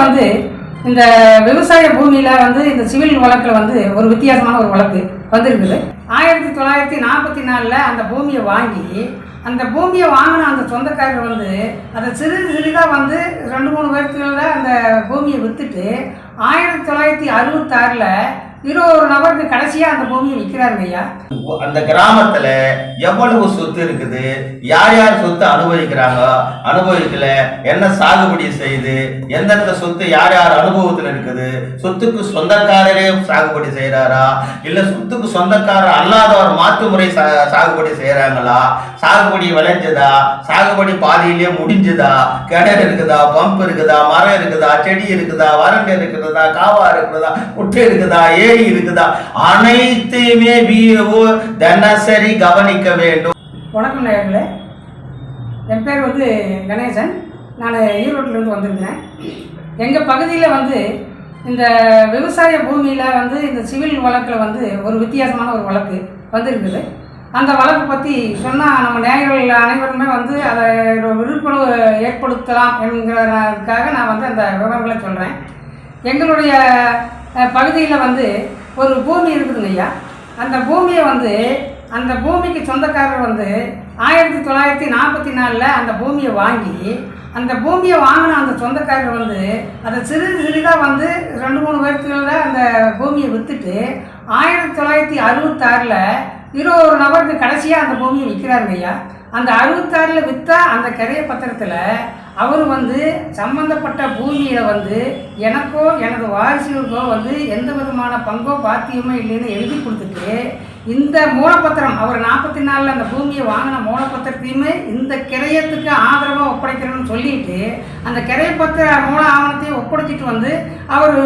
வந்து இந்த விவசாய பூமியில வந்து இந்த சிவில் வழக்கில் வந்து ஒரு வித்தியாசமான ஒரு வழக்கு வந்திருக்குது. ஆயிரத்தி தொள்ளாயிரத்தி நாற்பத்தி நாலில் அந்த பூமியை வாங்கி அந்த பூமியை வாங்கின அந்த சொந்தக்காரர் வந்து அதை சிறிது சிறிதாக வந்து ரெண்டு மூணு பேர்த்துல அந்த பூமியை விற்றுட்டு ஆயிரத்தி தொள்ளாயிரத்தி அறுபத்தாறில் இருபது நபருக்கு கடைசியாக அந்த பூமியை விற்கிறாருங்க ஐயா. அந்த கிராமத்துல எவ்வளவு சொத்து இருக்குது? யார் யார் சொத்து அனுபவிக்கிறாங்க? அனுபவிக்கல. என்ன சாகுபடி செய்யுது? எந்தெந்த சொத்து யார் யார் அனுபவத்துல இருக்குது? சொத்துக்கு சொந்தக்காரரே சாகுபடி செய்யறாரா இல்ல சொத்துக்கு சொந்தக்காரர் அல்லாதவர் மாற்று முறை சா- சாகுபடி செய்யறாங்களா சாகுபடி விளைஞ்சதா? சாகுபடி பாதியிலேயே முடிஞ்சுதா? கிணறு இருக்குதா? பம்ப் இருக்குதா? மரம் இருக்குதா? செடி இருக்குதா? வறண்டு இருக்குதா? காவா இருக்குதா? குட்டை இருக்குதா? ஏ இருக்குதா? அனைத்தையுமே விஓ தினசரி கவனிக்க வேண்டும். வணக்கம் நேர்களே என் பேர் வந்து கணேசன். நான் ஈரோட்டிலேருந்து வந்திருக்கிறேன். எங்கள் பகுதியில் வந்து இந்த விவசாய பூமியில் வந்து இந்த சிவில் வழக்கில் வந்து ஒரு வித்தியாசமான ஒரு வழக்கு வந்திருக்குது. அந்த வழக்கு பற்றி சொன்னால் நம்ம நேயர்கள் அனைவருமே வந்து அதை விழிப்புணர்வு ஏற்படுத்தலாம் என்கிறதுக்காக நான் வந்து அந்த விவரங்களை சொல்கிறேன் எங்களுடைய பகுதியில் வந்து ஒரு பூமி இருக்குதுங்க ஐயா. அந்த பூமியை வந்து அந்த பூமிக்கு சொந்தக்காரர் வந்து ஆயிரத்தி தொள்ளாயிரத்தி நாற்பத்தி நாலில் அந்த பூமியை வாங்கி அந்த பூமியை வாங்கின அந்த சொந்தக்காரர் வந்து அதை சிறு சிறிதாக வந்து ரெண்டு மூணு பேர்த்துல அந்த பூமியை விற்றுட்டு ஆயிரத்தி தொள்ளாயிரத்தி அறுபத்தாறில் இருபது நபருக்கு கடைசியாக அந்த பூமியை விற்கிறாருங்க ஐயா. அந்த அறுபத்தாறில் விற்றா அந்த கிரைய பத்திரத்தில் அவர் வந்து சம்பந்தப்பட்ட பூமியில் வந்து எனக்கோ எனது வாரிசுகளுக்கோ வந்து எந்த விதமான பங்கோ பாத்தியமோ இல்லைன்னு எழுதி கொடுத்துட்டு இந்த மூலப்பத்திரம் அவர் நாற்பத்தி நாலில் அந்த பூமியை வாங்கின மூலப்பத்திரத்தையுமே இந்த கிரையத்துக்கு ஆதரவாக ஒப்படைக்கிறேன்னு சொல்லிட்டு அந்த கிரையப்பத்திர மூல ஆவணத்தையும் ஒப்படைச்சிட்டு வந்து அவர்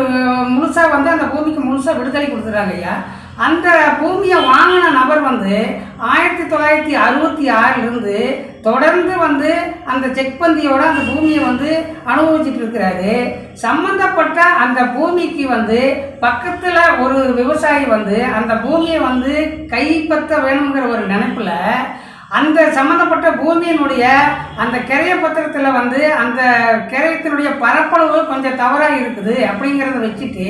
முழுசாக வந்து அந்த பூமிக்கு முழுசாக விடுதலை கொடுத்துறாங்க ஐயா. அந்த பூமியை வாங்கின நபர் வந்து ஆயிரத்தி தொள்ளாயிரத்தி அறுபத்தி ஆறிலிருந்து தொடர்ந்து வந்து அந்த செக்பந்தியோட அந்த பூமியை வந்து அனுபவிச்சுட்டு இருக்கிறாரு சம்பந்தப்பட்ட அந்த பூமிக்கு வந்து பக்கத்தில் ஒரு விவசாயி வந்து அந்த பூமியை வந்து கைப்பற்ற வேணுங்கிற ஒரு நினைப்பில் அந்த சம்மந்தப்பட்ட பூமியினுடைய அந்த கிரைய பத்திரத்தில் வந்து அந்த கிரையத்தினுடைய பரப்பளவு கொஞ்சம் தவறாக இருக்குது அப்படிங்கிறத வச்சுட்டு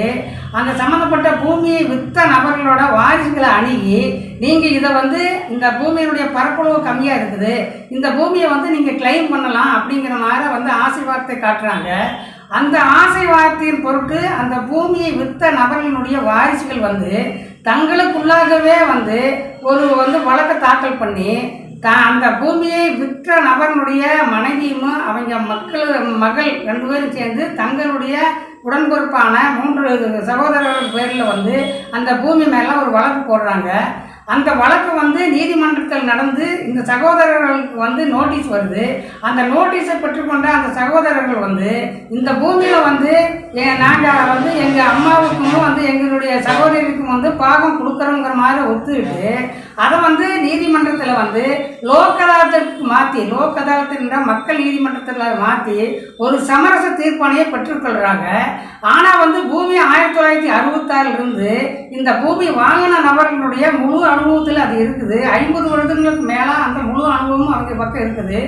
அந்த சம்மந்தப்பட்ட பூமியை விற்ற நபர்களோட வாரிசுகளை அணுகி நீங்கள் இதை வந்து இந்த பூமியினுடைய பரப்பளவு கம்மியாக இருக்குது. இந்த பூமியை வந்து நீங்கள் கிளைம் பண்ணலாம் அப்படிங்கிற மாதிரி வந்து ஆசீர்வாதத்தை காட்டுறாங்க. அந்த ஆசை வார்த்தையின் பொருட்டு அந்த பூமியை விற்ற நபர்களினுடைய வாரிசுகள் வந்து தங்களுக்குள்ளாகவே வந்து ஒரு வந்து வழக்கை தாக்கல் பண்ணி த அந்த பூமியை விற்ற நபர்களுடைய மனைவியும் அவங்க மக்கள் மகள் ரெண்டு பேரும் சேர்ந்து தங்களுடைய உடன்பிறப்பான மூன்று சகோதரர்கள் பேரில் வந்து அந்த பூமி மேலே ஒரு வழக்கு போடுறாங்க. அந்த வழக்கு வந்து நீதிமன்றத்தில் நடந்து இந்த சகோதரர்களுக்கு வந்து நோட்டீஸ் வருது. அந்த நோட்டீஸை பெற்றுக்கொண்ட அந்த சகோதரர்கள் வந்து இந்த பூமியில் வந்து நாங்கள் வந்து எங்கள் அம்மாவுக்கும் வந்து எங்களுடைய சகோதரிக்கும் வந்து பாகம் கொடுக்குறோங்கிற மாதிரி ஒத்துக்கிட்டு அதை வந்து நீதிமன்றத்தில் வந்து லோக் அதாலத்துக்கு மாற்றி லோக் அதாலத்துன்ற மக்கள் நீதிமன்றத்தில் மாற்றி ஒரு சமரச தீர்ப்பாணையை பெற்றுக்கொள்கிறாங்க ஆனால் வந்து பூமி ஆயிரத்தி தொள்ளாயிரத்தி அறுபத்தாறிலிருந்து இந்த பூமி வாங்கின நபர்களுடைய முழு அனுபவத்தில் அது இருக்குது. ஐம்பது வருடங்களுக்கு மேலே அந்த முழு அனுபவமும் அவங்க பக்கம் இருக்குது.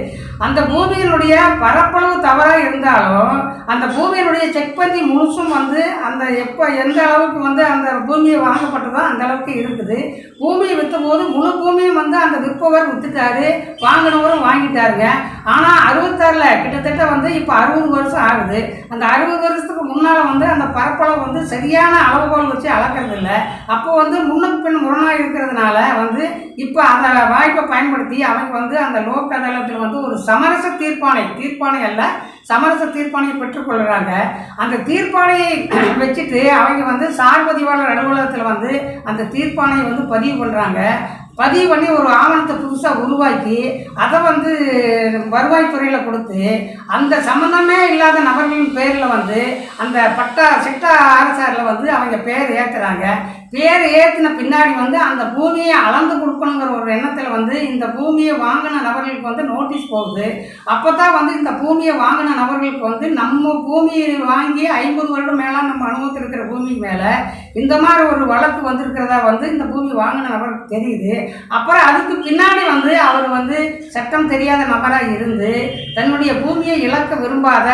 அந்த பூமியினுடைய பரப்பளவு தவறாக இருந்தாலும் அந்த பூமியினுடைய செக் பண்ணி முழுசும் வந்து அந்த எப்போ எந்த அளவுக்கு வந்து அந்த பூமியை வாங்கப்பட்டதோ அந்த அளவுக்கு இருக்குது. பூமியை விற்று போது முழு பூமியும் வந்து அந்த விற்பவர் வித்துட்டாரு வாங்கினவரும் வாங்கிட்டாருங்க. ஆனால் அறுபத்தாறில் கிட்டத்தட்ட வந்து இப்போ அறுபது வருஷம் ஆகுது. அந்த அறுபது வருஷத்துக்கு முன்னால் வந்து அந்த பரப்பளவு வந்து சரியான அளவுகோல் வச்சு அளக்கிறது இல்லை அப்போ வந்து முன்னுக்கு பின் முரணாக இருக்கிறதுனால வந்து இப்போ அந்த வாய்ப்பை பயன்படுத்தி அவங்க வந்து அந்த லோக் அதாலத்தில் வந்து ஒரு சமரச தீர்ப்பானை தீர்ப்பானை அல்ல சமரச தீர்ப்பாணையை பெற்றுக்கொள்கிறாங்க அந்த தீர்ப்பாணையை வச்சுட்டு அவங்க வந்து சார் பதிவாளர் அலுவலகத்தில் வந்து அந்த தீர்ப்பாணையை வந்து பதிவு பண்ணுறாங்க பதிவு பண்ணி ஒரு ஆவணத்தை புதுசாக உருவாக்கி அதை வந்து வருவாய்த்துறையில் கொடுத்து அந்த சம்மந்தமே இல்லாத நபர்களின் பேரில் வந்து அந்த பட்டா சிட்டா ஆர்எஸ்ஆரில் வந்து அவங்க பேர் ஏற்றுறாங்க பேர் ஏற்றின பின்னாடி வந்து அந்த பூமியை அளந்து கொடுக்கணுங்கிற ஒரு எண்ணத்தில் வந்து இந்த பூமியை வாங்கின நபர்களுக்கு வந்து நோட்டீஸ் போகுது. அப்போ தான் வந்து இந்த பூமியை வாங்கின நபர்களுக்கு வந்து நம்ம பூமியை வாங்கி ஐம்பது வருடம் மேலே நம்ம அனுபவத்தில் இருக்கிற பூமி மேலே இந்த மாதிரி ஒரு வழக்கு வந்திருக்கிறதா வந்து இந்த பூமி வாங்கின நபருக்கு தெரியுது. அப்புறம் அதுக்கு பின்னாடி வந்து அவர் வந்து சட்டம் தெரியாத நபராக இருந்து தன்னுடைய பூமியை இழக்க விரும்பாத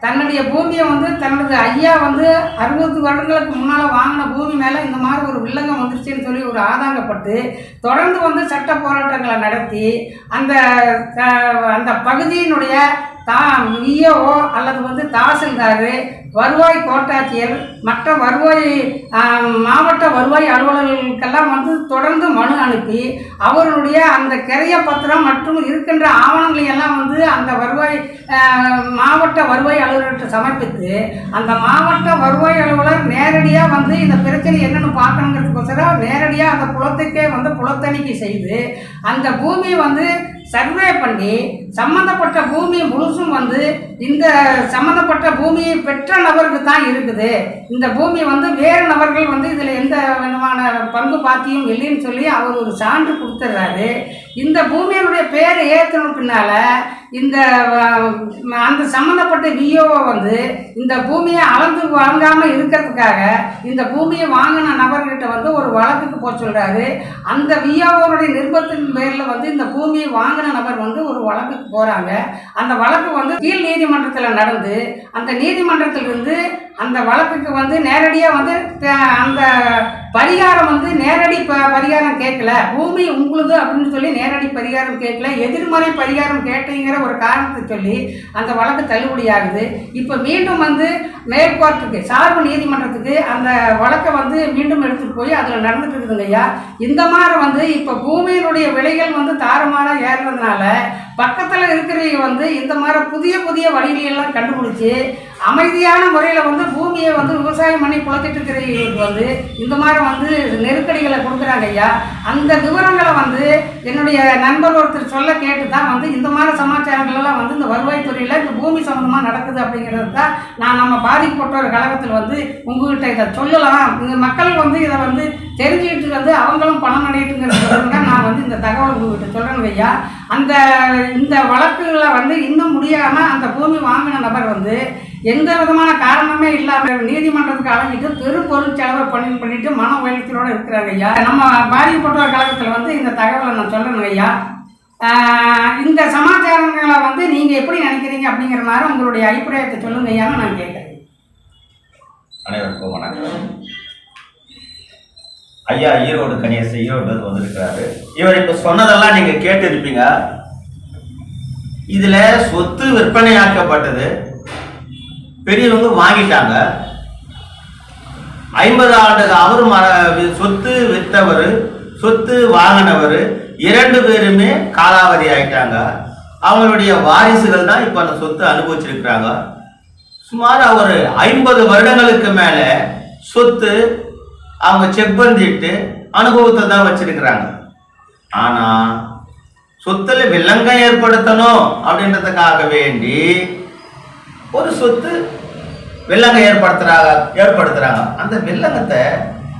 தன்னுடைய பூமியை வந்து தன்னது ஐயா வந்து அறுபது வருடங்களுக்கு முன்னால் வாங்கின பூமி மேலே இந்த மாதிரி ஒரு வில்லங்கம் வந்துருச்சுன்னு சொல்லி ஒரு ஆதாங்கப்பட்டு தொடர்ந்து வந்து சட்ட போராட்டங்களை நடத்தி அந்த அந்த பகுதியினுடைய தா விஓஓ அல்லது வந்து தாசில்தார் வருவாய் கோட்டாட்சியர் மற்ற வருவாய் மாவட்ட வருவாய் அலுவலர்களுக்கெல்லாம் வந்து தொடர்ந்து மனு அனுப்பி அவர்களுடைய அந்த கிரைய பத்திரம் மற்றும் இருக்கின்ற ஆவணங்களை எல்லாம் வந்து அந்த வருவாய் மாவட்ட வருவாய் அலுவலர்கிட்ட சமர்ப்பித்து அந்த மாவட்ட வருவாய் அலுவலர் நேரடியாக வந்து இந்த பிரச்சனை என்னென்னு பார்க்கணுங்கிறதுக்கோசரம் நேரடியாக அந்த குளத்துக்கே வந்து குளத்தணிக்கை செய்து அந்த பூமியை வந்து சர்வே பண்ணி சம்மந்தப்பட்ட பூமி முழுசும் வந்து இந்த சம்மந்தப்பட்ட பூமியை பெற்ற நபருக்கு தான் இருக்குது. இந்த பூமி வந்து வேறு நபர்கள் வந்து இதில் எந்த விதமான பங்கு பாத்தியும் இல்லைன்னு சொல்லி அவர் ஒரு சான்று கொடுத்துட்றாரு இந்த பூமியினுடைய பேர் ஏற்றின பின்னால் இந்த அந்த சம்மந்தப்பட்ட விஓவை வந்து இந்த பூமியை அளந்து வாங்காமல் இருக்கிறதுக்காக இந்த பூமியை வாங்கின நபர்கிட்ட வந்து ஒரு வழக்குக்கு போக சொல்கிறாரு அந்த விஓவனுடைய நிர்பத்தின் பேரில் வந்து இந்த பூமியை வாங்கின நபர் வந்து ஒரு வழக்குக்கு போகிறாங்க அந்த வழக்கு வந்து கீழ் நீதிமன்றத்தில் நடந்து அந்த நீதிமன்றத்திலிருந்து அந்த வழக்குக்கு வந்து நேரடியாக வந்து அந்த பரிகாரம் வந்து நேரடி ப பரிகாரம் கேட்கல. பூமி உங்களுது அப்படின்னு சொல்லி நேரடி பரிகாரம் கேட்கல. எதிர்மறை பரிகாரம் கேட்டீங்கிற ஒரு காரணத்தை சொல்லி அந்த வழக்கு தள்ளுபடியாகுது இப்போ மீண்டும் வந்து மேற்கோர்ட்டுக்கு சார்பு நீதிமன்றத்துக்கு அந்த வழக்கை வந்து மீண்டும் எடுத்துகிட்டு போய் அதில் நடந்துட்டு இருக்குதுங்க ஐயா. இந்த மாதிரி வந்து இப்போ பூமியினுடைய விலைகள் வந்து தாறுமாறாக ஏறுறதுனால பக்கத்தில் இருக்கிறவங்க வந்து இந்த மாதிரி புதிய புதிய வழிகளெல்லாம் கண்டுபிடிச்சி அமைதியான முறையில் வந்து பூமியை வந்து விவசாயம் பண்ணி குளத்திட்டு இருக்கிறவங்களுக்கு வந்து இந்த மாதிரி வந்து நெருக்கடிகளை கொடுக்குறாங்க ஐயா. அந்த விவரங்களை வந்து என்னுடைய நண்பர் ஒருத்தர் சொல்ல கேட்டு தான் வந்து இந்த மாதிரி சமாச்சாரங்களெல்லாம் வந்து இந்த வருவாய்த்துறையில் இந்த பூமி சம்மந்தமாக நடக்குது அப்படிங்கிறது தான் நான் நம்ம பாதிக்கப்பட்டோர் கழகத்தில் வந்து உங்ககிட்ட இதை சொல்லலாம். இந்த மக்கள் வந்து இதை வந்து தெரிஞ்சுக்கிட்டு வந்து அவங்களும் பணம் அடையிட்டுங்கிறது தான் நான் வந்து இந்த தகவல் உங்ககிட்ட சொல்கிறேன் ஐயா. அந்த இந்த வழக்குகளை வந்து இன்னும் முடியாமல் அந்த பூமி வாங்கின நபர் வந்து எந்த விதமான காரணமே இல்லாமல் நீதிமன்றத்துக்கு அலைஞ்சிட்டு பெரும் பொருள் செலவை பண்ணி பண்ணிட்டு மன உயரத்திலோடு இருக்கிறாங்க ஐயா. நம்ம பாதிக்கப்பட்டோர் கழகத்தில் வந்து இந்த தகவலை நான் சொல்லணும் ஐயா. இந்த சமாச்சாரங்களை வந்து நீங்கள் எப்படி நினைக்கிறீங்க அப்படிங்கிற மாதிரி உங்களுடைய அபிப்பிராயத்தை சொல்லுங்க ஐயான்னு நான் கேட்குறேன் அனைவருக்கும் வணக்கம். ஐயா ஈரோடு கணேசன் ஈரோடு வந்திருக்கிறாரு. இவர் இப்ப சொன்னதெல்லாம் நீங்க கேட்டிருப்பீங்க. இதுல சொத்து விற்பனையாக்கப்பட்டது. பெரியவங்க வாங்கிட்டாங்க. ஐம்பது ஆண்டு அவர் ம- சொத்து விற்றவர் சொத்து வாங்கினவர் இரண்டு பேருமே காலாவதி ஆயிட்டாங்க. அவங்களுடைய வாரிசுகள் தான் இப்போ அந்த சொத்து அனுபவிச்சிருக்கிறாங்க. சுமார் ஒரு ஐம்பது வருடங்களுக்கு மேலே சொத்து அவங்க செக் பண்ணிட்டு அனுபவத்தை தான் வச்சிருக்கிறாங்க. ஆனால் சொத்துல வில்லங்கம் ஏற்படுத்தணும் அப்படின்றதுக்காக வேண்டி ஒரு சொத்து வில்லங்கம் ஏற்படுத்துறாங்க ஏற்படுத்துறாங்க. அந்த வில்லங்கத்தை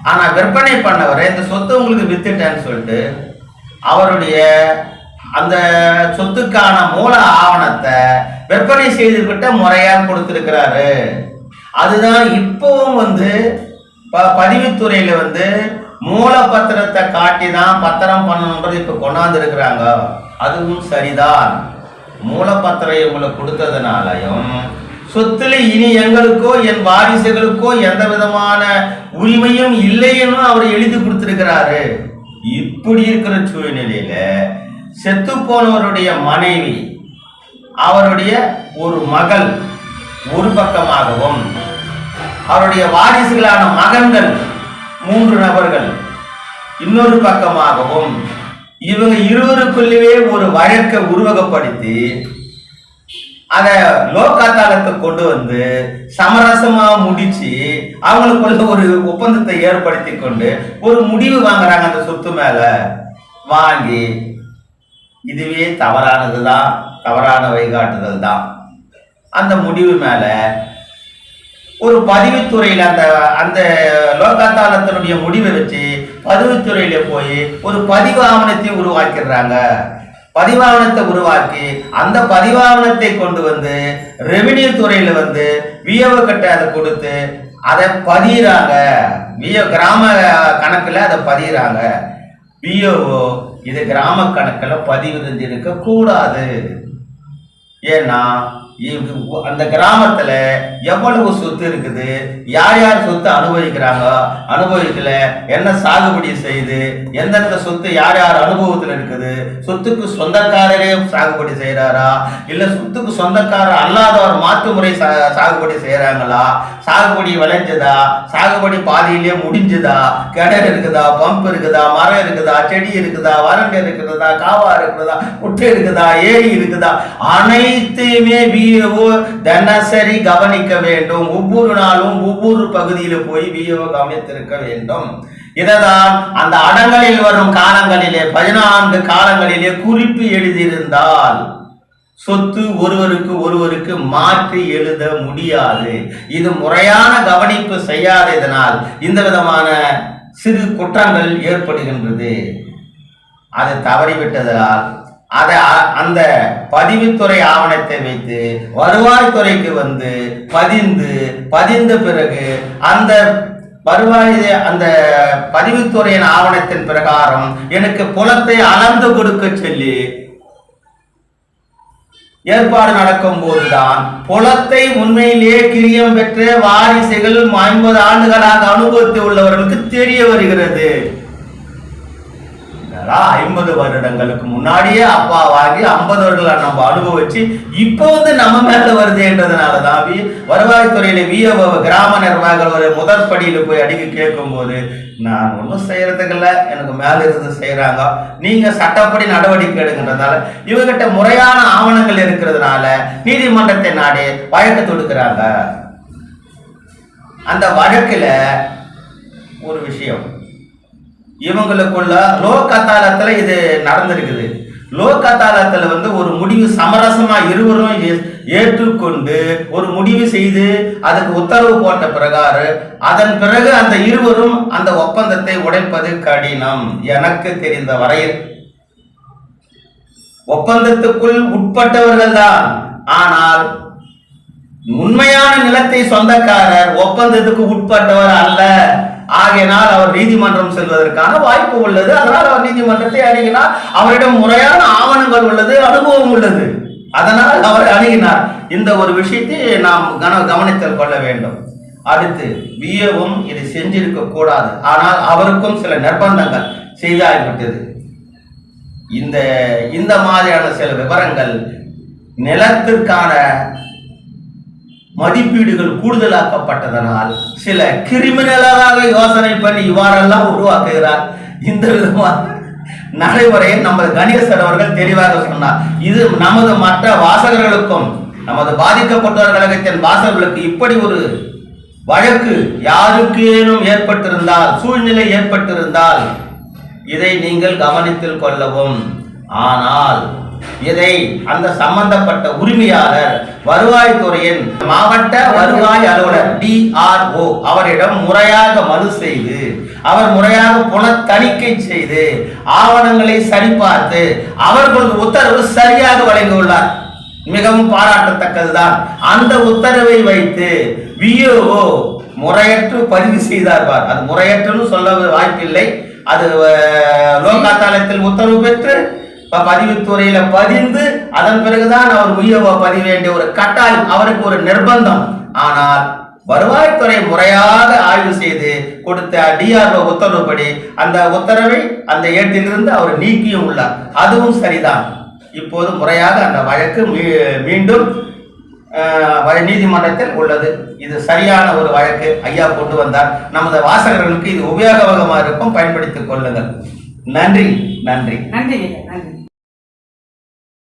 ஆனால் விற்பனை பண்ணவர் இந்த சொத்தை உங்களுக்கு வித்துட்டேன்னு சொல்லிட்டு அவருடைய அந்த சொத்துக்கான மூல ஆவணத்தை விற்பனை செய்துகிட்ட முறையாக கொடுத்துருக்கிறாரு. அதுதான் இப்பவும் வந்து ப- பதிவுத்துறையில் வந்து மூல பத்திரத்தை காட்டி தான் பத்திரம் பண்ணணுன்றது இப்போ கொண்டாந்து இருக்கிறாங்க அதுவும் சரிதான். மூலப்பத்திரம் இவங்களுக்கு கொடுத்ததுனாலையும் சொத்துல இனி எங்களுக்கோ என் வாரிசுகளுக்கோ எந்த விதமான உரிமையும் இல்லைன்னு அவர் எழுதி கொடுத்திருக்கிறாரு. இப்படி இருக்கிற சூழ்நிலையில செத்து போனவருடைய மனைவி அவருடைய ஒரு மகள் ஒரு பக்கமாகவும் அவருடைய வாரிசுகளான மகன்கள் மூன்று நபர்கள் இன்னொரு பக்கமாகவும் இவங்க இருவருக்குள்ளவே ஒரு வழக்கை உருவகப்படுத்தி அத லோகாத்தாளத்தை கொண்டு வந்து சமரசமா முடிச்சு அவங்களுக்குள்ள ஒரு ஒப்பந்தத்தை ஏற்படுத்தி கொண்டு ஒரு முடிவு வாங்குறாங்க அந்த சொத்து மேல. வாங்கி இதுவே தவறானது தான் தவறான வழிகாட்டுதல் தான் அந்த முடிவு மேல ஒரு பதிவுத்துறையில் அந்த அந்த லோகாத்தாளத்தினுடைய முடிவை வச்சு பதிவுத்துறையில போய் ஒரு பதிவு ஆவணத்தை உருவாக்கிடுறாங்க. பதிவாவணத்தை உருவாக்கி அந்த பதிவாவணத்தை கொண்டு வந்து ரெவென்யூ துறையில வந்து விஏஓ கிட்ட அதை கொடுத்து அதை பதியிறாங்க. விஏ கிராம கணக்குல அதை பதியிறாங்க. விஏஓ இது கிராம கணக்கில் பதிவு இருந்திருக்க கூடாது. ஏன்னா அந்த கிராமத்துல எவ்வளவு சொத்து இருக்குது? யார் யார் சொத்து அனுபவிக்கிறாங்க? அனுபவிக்கல. என்ன சாகுபடி செய்யுது எந்தெந்த சொத்து யார் யார் அனுபவத்துல இருக்குது? சொத்துக்கு சொந்தக்காரரே சாகுபடி செய்யறாரா இல்ல சொத்துக்கு சொந்தக்காரர் அல்லாதவர் மாற்று முறை சா- சாகுபடி செய்யறாங்களா சாகுபடி விளைஞ்சதா? சாகுபடி பாதியிலேயே முடிஞ்சுதா? கிணறு இருக்குதா? பம்ப் இருக்குதா? மரம் இருக்குதா? செடி இருக்குதா? வறண்டு இருக்குதா? காவா இருக்குதா? குட்டை இருக்குதா? ஏரி இருக்குதா? அனைத்தையுமே விஏஓ தினசரி கவனிக்க வேண்டும். ஒவ்வொரு நாளும் ஒவ்வொரு பகுதியில போய் விஏஓ கவனித்திருக்க வேண்டும். இதனால் அந்த அடங்களில் வரும் காலங்களிலே பதினான்கு காலங்களிலே குறிப்பு எழுதியிருந்தால் சொத்து ஒருவருக்கு ஒருவருக்கு மாற்றி எழுத முடியாது. இது முறையான கவனிப்பு செய்யாததனால் இந்த விதமான சிறு குற்றங்கள் ஏற்படுகின்றது. அது தவறிவிட்டதால் அதை அ- அந்த பதிவுத்துறை ஆவணத்தை வைத்து வருவாய்த்துறைக்கு வந்து பதிந்து பதிந்த பிறகு அந்த வருவாய் அந்த பதிவுத்துறையின் ஆவணத்தின் பிரகாரம் எனக்கு புலத்தை அளந்து கொடுக்க சொல்லி ஏற்பாடு நடக்கும் போதுதான் புலத்தை உண்மையிலேயே கிரியம் பெற்ற வாரிசுகள் ஐம்பது ஆண்டுகளாக அனுபவத்தில் உள்ளவர்களுக்கு தெரிய வருகிறது. இதெல்லாம் ஐம்பது வருடங்களுக்கு முன்னாடியே அப்பா வாங்கி ஐம்பது வருடங்களை நம்ம அனுபவிச்சு இப்போ வந்து நம்ம மேல வருதுன்றதுனாலதான் வி வருவாய்த்துறையில விஓ கிராம நிர்வாகிகள் ஒரு முதற் படியில் போய் அடிக்க கேட்கும்போது நான் ஒன்றும் செய்யறதுக்கு எனக்கு மேல இருந்து செய்யறாங்க. நீங்க சட்டப்படி நடவடிக்கை எடுக்கின்றதால இவங்கிட்ட முறையான ஆவணங்கள் இருக்கிறதுனால நீதிமன்றத்தை நாடி வழக்கு தொடுக்கிறாங்க. அந்த வழக்கில் ஒரு விஷயம் இவங்களுக்குள்ள லோகத்தாலத்தில் இது நடந்திருக்குது. லோக் வந்து ஒரு முடிவு சமரசமா இருவரும் ஏற்றுக்கொண்டு ஒரு முடிவு செய்து அதுக்கு உத்தரவு போட்ட பிரகாரம் அதன் பிறகு அந்த இருவரும் அந்த ஒப்பந்தத்தை உடைப்பது கடினம். எனக்கு தெரிந்த வரையில் ஒப்பந்தத்துக்குள் உட்பட்டவர்கள் தான் ஆனால் உண்மையான நிலத்தை சொந்தக்காரர் ஒப்பந்தத்துக்கு உட்பட்டவர் அல்ல. ஆகையினால் அவர் நீதிமன்றம் செல்வதற்கான வாய்ப்பு உள்ளது. அதனால் அவர் நீதிமன்றத்தை அணுகினார். அவரிடம் முறையான ஆவணங்கள் உள்ளது அனுபவம் உள்ளது. அதனால் அவர் அணுகினார். இந்த ஒரு விஷயத்தை நாம் கன கவனத்தில் கொள்ள வேண்டும். அடுத்து வியவும் இதை செஞ்சிருக்க கூடாது. ஆனால் அவருக்கும் சில நிர்பந்தங்கள் செய்தாகிவிட்டது இந்த இந்த மாதிரியான சில விவரங்கள் நிலத்திற்கான மதிப்பீடுகள் கூடுதலாக்கப்பட்டதனால் சில கிரிமினலாக யோசனை பண்ணி இவ்வாறெல்லாம் உருவாக்குகிறார். இந்த விதமான நடைமுறையை நமது கணேசர் அவர்கள் தெளிவாக சொன்னார். இது நமது மற்ற வாசகர்களுக்கும் நமது பாதிக்கப்பட்டோர் கழகத்தின் வாசகர்களுக்கு இப்படி ஒரு வழக்கு யாருக்கேனும் ஏற்பட்டிருந்தால் சூழ்நிலை ஏற்பட்டிருந்தால் இதை நீங்கள் கவனித்தில் கொள்ளவும். ஆனால் இதை அந்த சம்பந்தப்பட்ட உரிமையாளர் வருவாய்த்துறையின் மாவட்ட வருவாய் அலுவலர் டிஆர்ஓ அவரிடம் முறையாக மனு செய்து அவர் முறையாக புல தணிக்கை செய்து ஆவணங்களை சரிபார்த்து அவர்களது உத்தரவு சரியாக வழங்கியுள்ளார். மிகவும் பாராட்டத்தக்கதுதான். அந்த உத்தரவை வைத்து விஓஓ முறையற்று பதிவு செய்தார்பார் அது முறையற்றுன்னு சொல்ல வாய்ப்பில்லை. அது லோகாத்தாலயத்தில் உத்தரவு பெற்று ப- பதிவுத்துறையில பதிந்து அதன் பிறகுதான் அவர் விஓஓ பதிய வேண்டிய ஒரு கட்டாயம் அவருக்கு ஒரு நிர்பந்தம். ஆனால் வருவாய்த்துறை முறையாக ஆய்வு செய்து கொடுத்த டிஆர்ஓ உத்தரவுப்படி அந்த உத்தரவை அந்த இடத்திலிருந்து அவர் நீக்கியும் உள்ளார். அதுவும் சரிதான். இப்போது முறையாக அந்த வழக்கு மீ- மீண்டும் நீதிமன்றத்தில் உள்ளது. இது சரியான ஒரு வழக்கு. ஐயா கொண்டு வந்தார். நமது வாசகர்களுக்கு இது உபயோகமாக இருக்கும். பயன்படுத்திக் கொள்ளுங்கள். நன்றி. நன்றி. நன்றி நன்றி.